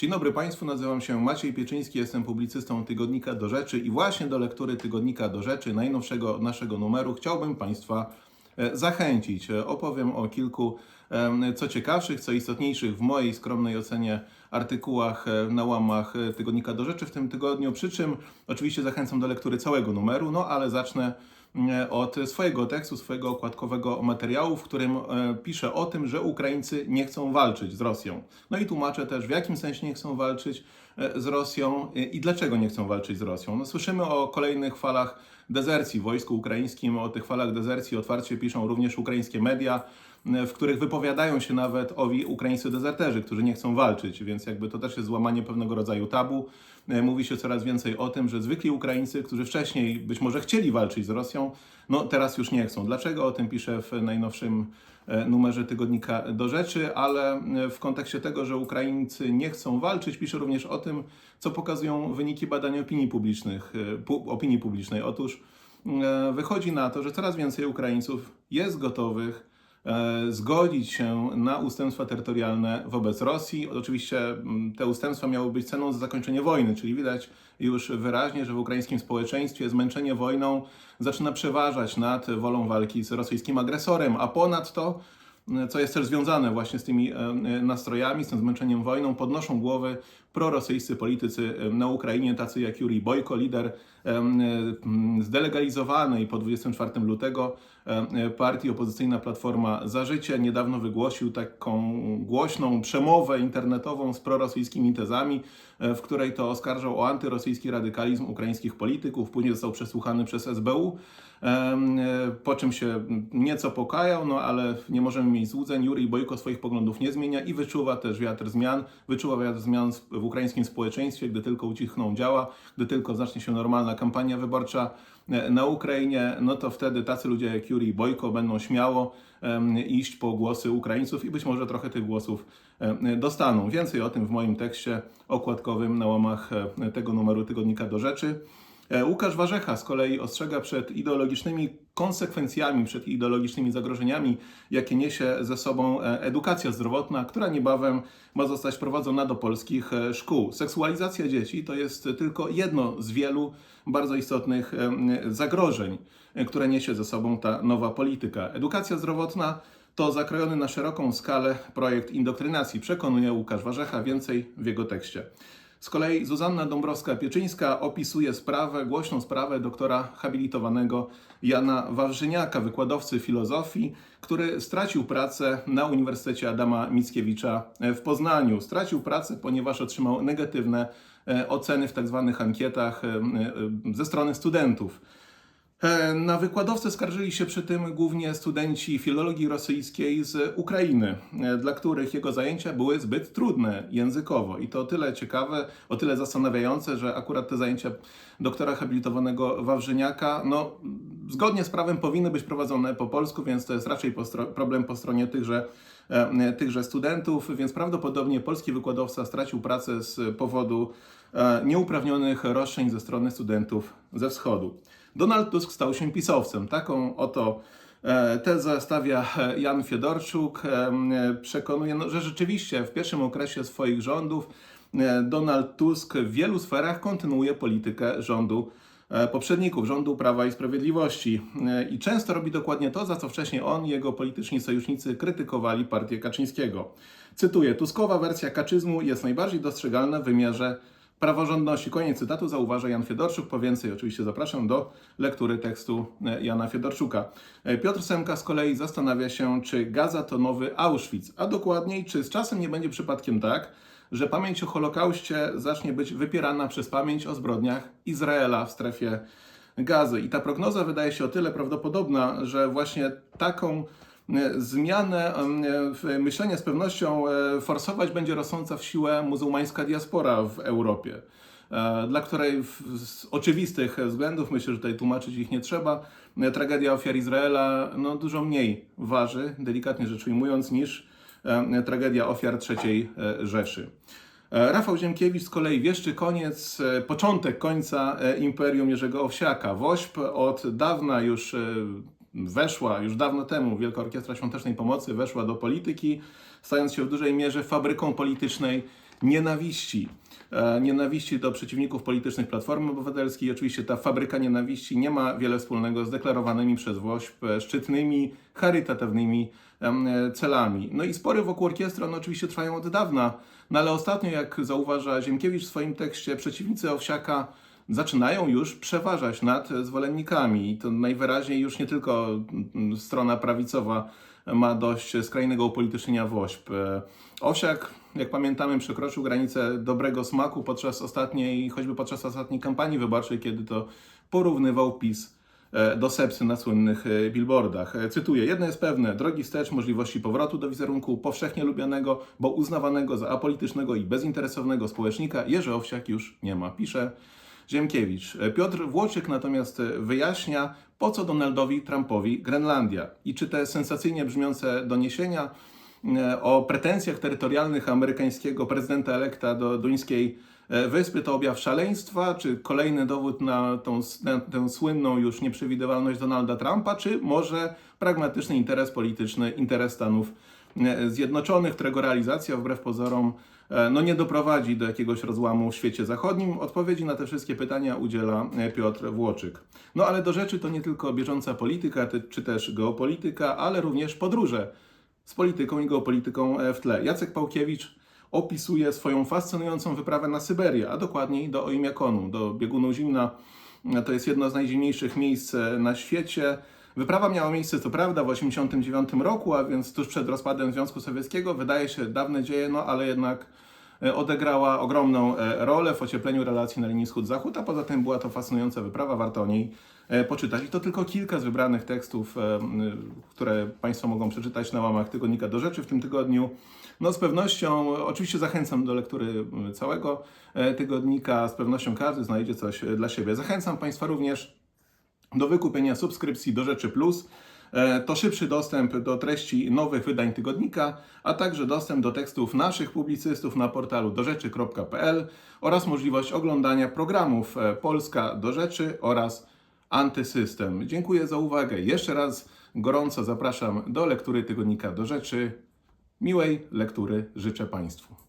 Dzień dobry Państwu, nazywam się Maciej Pieczyński, jestem publicystą Tygodnika do Rzeczy i właśnie do lektury Tygodnika do Rzeczy, najnowszego naszego numeru, chciałbym Państwa e, zachęcić. E, Opowiem o kilku co ciekawszych, co istotniejszych w mojej skromnej ocenie artykułach e, na łamach Tygodnika do Rzeczy w tym tygodniu, przy czym oczywiście zachęcam do lektury całego numeru, no ale zacznę od swojego tekstu, swojego okładkowego materiału, w którym e, piszę o tym, że Ukraińcy nie chcą walczyć z Rosją. No i tłumaczę też, w jakim sensie nie chcą walczyć e, z Rosją e, i dlaczego nie chcą walczyć z Rosją. No, słyszymy o kolejnych falach dezercji w wojsku ukraińskim, o tych falach dezercji otwarcie piszą również ukraińskie media, e, w których wypowiadają się nawet owi ukraińscy dezerterzy, którzy nie chcą walczyć, więc jakby to też jest złamanie pewnego rodzaju tabu. E, Mówi się coraz więcej o tym, że zwykli Ukraińcy, którzy wcześniej być może chcieli walczyć z Rosją, no teraz już nie chcą. Dlaczego? O tym piszę w najnowszym numerze tygodnika do rzeczy, ale e, w kontekście tego, że Ukraińcy nie chcą walczyć, piszę również o tym, co pokazują wyniki badań opinii, publicznych, e, opinii publicznej. Otóż e, wychodzi na to, że coraz więcej Ukraińców jest gotowych e, zgodzić się na ustępstwa terytorialne wobec Rosji. Oczywiście mm, te ustępstwa miały być ceną za zakończenie wojny, czyli widać już wyraźnie, że w ukraińskim społeczeństwie zmęczenie wojną zaczyna przeważać nad wolą walki z rosyjskim agresorem, a ponadto co jest też związane właśnie z tymi e, e, nastrojami, z tym zmęczeniem wojną, podnoszą głowy prorosyjscy politycy e, na Ukrainie, tacy jak Jurij Bojko, lider e, zdelegalizowanej po 24 lutego e, partii opozycyjna Platforma za Życie. Niedawno wygłosił taką głośną przemowę internetową z prorosyjskimi tezami, e, w której to oskarżał o antyrosyjski radykalizm ukraińskich polityków. Później został przesłuchany przez SBU e, po czym się nieco pokajał, no ale nie możemy mieć złudzeń. Jurij Bojko swoich poglądów nie zmienia i wyczuwa też wiatr zmian. Wyczuwa wiatr zmian w ukraińskim społeczeństwie, gdy tylko ucichną działa, gdy tylko zacznie się normalna kampania wyborcza e, na Ukrainie, no to wtedy tacy ludzie jak Jurij Bojko będą śmiało iść po głosy Ukraińców i być może trochę tych głosów em, dostaną. Więcej o tym w moim tekście okładkowym na łamach e, tego numeru Tygodnika do Rzeczy. E, Łukasz Warzecha z kolei ostrzega przed ideologicznymi konsekwencjami, przed ideologicznymi zagrożeniami, jakie niesie ze sobą e, edukacja zdrowotna, która niebawem ma zostać wprowadzona do polskich e, szkół. Seksualizacja dzieci to jest tylko jedno z wielu bardzo istotnych zagrożeń, które niesie ze sobą ta nowa polityka. Edukacja zdrowotna to zakrojony na szeroką skalę projekt indoktrynacji, przekonuje Łukasz Warzecha, więcej w jego tekście. Z kolei Zuzanna Dąbrowska-Pieczyńska opisuje sprawę, głośną sprawę doktora habilitowanego Jana Wawrzyniaka, wykładowcy filozofii, który stracił pracę na Uniwersytecie Adama Mickiewicza w Poznaniu. Stracił pracę, ponieważ otrzymał negatywne e, oceny w tak zwanych ankietach e, e, ze strony studentów. E, Na wykładowcę skarżyli się przy tym głównie studenci filologii rosyjskiej z Ukrainy, e, dla których jego zajęcia były zbyt trudne językowo. I to o tyle ciekawe, o tyle zastanawiające, że akurat te zajęcia doktora habilitowanego Wawrzyniaka, no, zgodnie z prawem powinny być prowadzone po polsku, więc to jest raczej problem po stronie tychże, e, tychże studentów, więc prawdopodobnie polski wykładowca stracił pracę z powodu nieuprawnionych roszczeń ze strony studentów ze wschodu. Donald Tusk stał się pisowcem. Taką oto e, tezę stawia e, Jan Fiedorczuk. E, Przekonuje, no, że rzeczywiście w pierwszym okresie swoich rządów Donald Tusk w wielu sferach kontynuuje politykę rządu poprzedników, rządu Prawa i Sprawiedliwości. I często robi dokładnie to, za co wcześniej on i jego polityczni sojusznicy krytykowali partię Kaczyńskiego. Cytuję: Tuskowa wersja kaczyzmu jest najbardziej dostrzegalna w wymiarze praworządności. Koniec cytatu zauważa Jan Fiedorczuk. Po więcej oczywiście zapraszam do lektury tekstu e, Jana Fiedorczuka. E, Piotr Semka z kolei zastanawia się, czy Gaza to nowy Auschwitz, a dokładniej, czy z czasem nie będzie przypadkiem tak, że pamięć o Holokauście zacznie być wypierana przez pamięć o zbrodniach Izraela w strefie gazy. I ta prognoza wydaje się o tyle prawdopodobna, że właśnie taką zmianę em, w myślenia z pewnością e, forsować będzie rosnąca w siłę muzułmańska diaspora w Europie, e, dla której z oczywistych względów, myślę, że tutaj tłumaczyć ich nie trzeba, e, tragedia ofiar Izraela no, dużo mniej waży, delikatnie rzecz ujmując, niż e, tragedia ofiar III e, Rzeszy. E, Rafał Ziemkiewicz z kolei wieszczy koniec, e, początek końca e, Imperium Jerzego Owsiaka. WOŚP od dawna już e, weszła, już dawno temu Wielka Orkiestra Świątecznej Pomocy weszła do polityki, stając się w dużej mierze fabryką politycznej nienawiści. E, Nienawiści do przeciwników politycznych Platformy Obywatelskiej. Oczywiście ta fabryka nienawiści nie ma wiele wspólnego z deklarowanymi przez WOŚP e, szczytnymi, charytatywnymi e, celami. No i spory wokół orkiestry, one oczywiście trwają od dawna, no ale ostatnio, jak zauważa Ziemkiewicz w swoim tekście, przeciwnicy Owsiaka zaczynają już przeważać nad zwolennikami. I to najwyraźniej już nie tylko mm, strona prawicowa ma dość skrajnego upolitycznienia WOŚP. E, Owsiak, jak pamiętamy, przekroczył granicę dobrego smaku podczas ostatniej, choćby podczas ostatniej kampanii wyborczej, kiedy to porównywał PiS e, do sepsy na słynnych e, billboardach. E, Cytuję: Jedno jest pewne, drogi wstecz możliwości powrotu do wizerunku powszechnie lubianego, bo uznawanego za apolitycznego i bezinteresownego społecznika Jerzy Owsiak już nie ma. Pisze Ziemkiewicz. E, Piotr Włoczyk natomiast e, wyjaśnia, po co Donaldowi Trumpowi Grenlandia i czy te sensacyjnie brzmiące doniesienia e, o pretensjach terytorialnych amerykańskiego prezydenta elekta do duńskiej wyspy to objaw szaleństwa, czy kolejny dowód na tą, na tę słynną już nieprzewidywalność Donalda Trumpa, czy może pragmatyczny interes polityczny, interes Stanów Zjednoczonych, którego realizacja wbrew pozorom no, nie doprowadzi do jakiegoś rozłamu w świecie zachodnim. Odpowiedzi na te wszystkie pytania udziela e, Piotr Włoczyk. No ale do rzeczy to nie tylko bieżąca polityka, ty- czy też geopolityka, ale również podróże z polityką i geopolityką e, w tle. Jacek Pałkiewicz opisuje swoją fascynującą wyprawę na Syberię, a dokładniej do Oimiakonu, do biegunu zimna. E, To jest jedno z najzimniejszych miejsc e, na świecie. Wyprawa miała miejsce co prawda w 1989 roku, a więc tuż przed rozpadem Związku Sowieckiego. Wydaje się dawne dzieje, no ale jednak e, odegrała ogromną e, rolę w ociepleniu relacji na linii wschód-zachód, a poza tym była to fascynująca wyprawa, warto o niej e, poczytać. I to tylko kilka z wybranych tekstów, które Państwo mogą przeczytać na łamach Tygodnika do Rzeczy w tym tygodniu. No z pewnością, oczywiście zachęcam do lektury całego tygodnika, z pewnością każdy znajdzie coś dla siebie. Zachęcam Państwa również do wykupienia subskrypcji do Rzeczy Plus. E, To szybszy dostęp do treści nowych wydań tygodnika, a także dostęp do tekstów naszych publicystów na portalu dorzeczy.pl oraz możliwość oglądania programów e, Polska do Rzeczy oraz Antysystem. Dziękuję za uwagę. Jeszcze raz gorąco zapraszam do lektury tygodnika do Rzeczy. Miłej lektury życzę Państwu.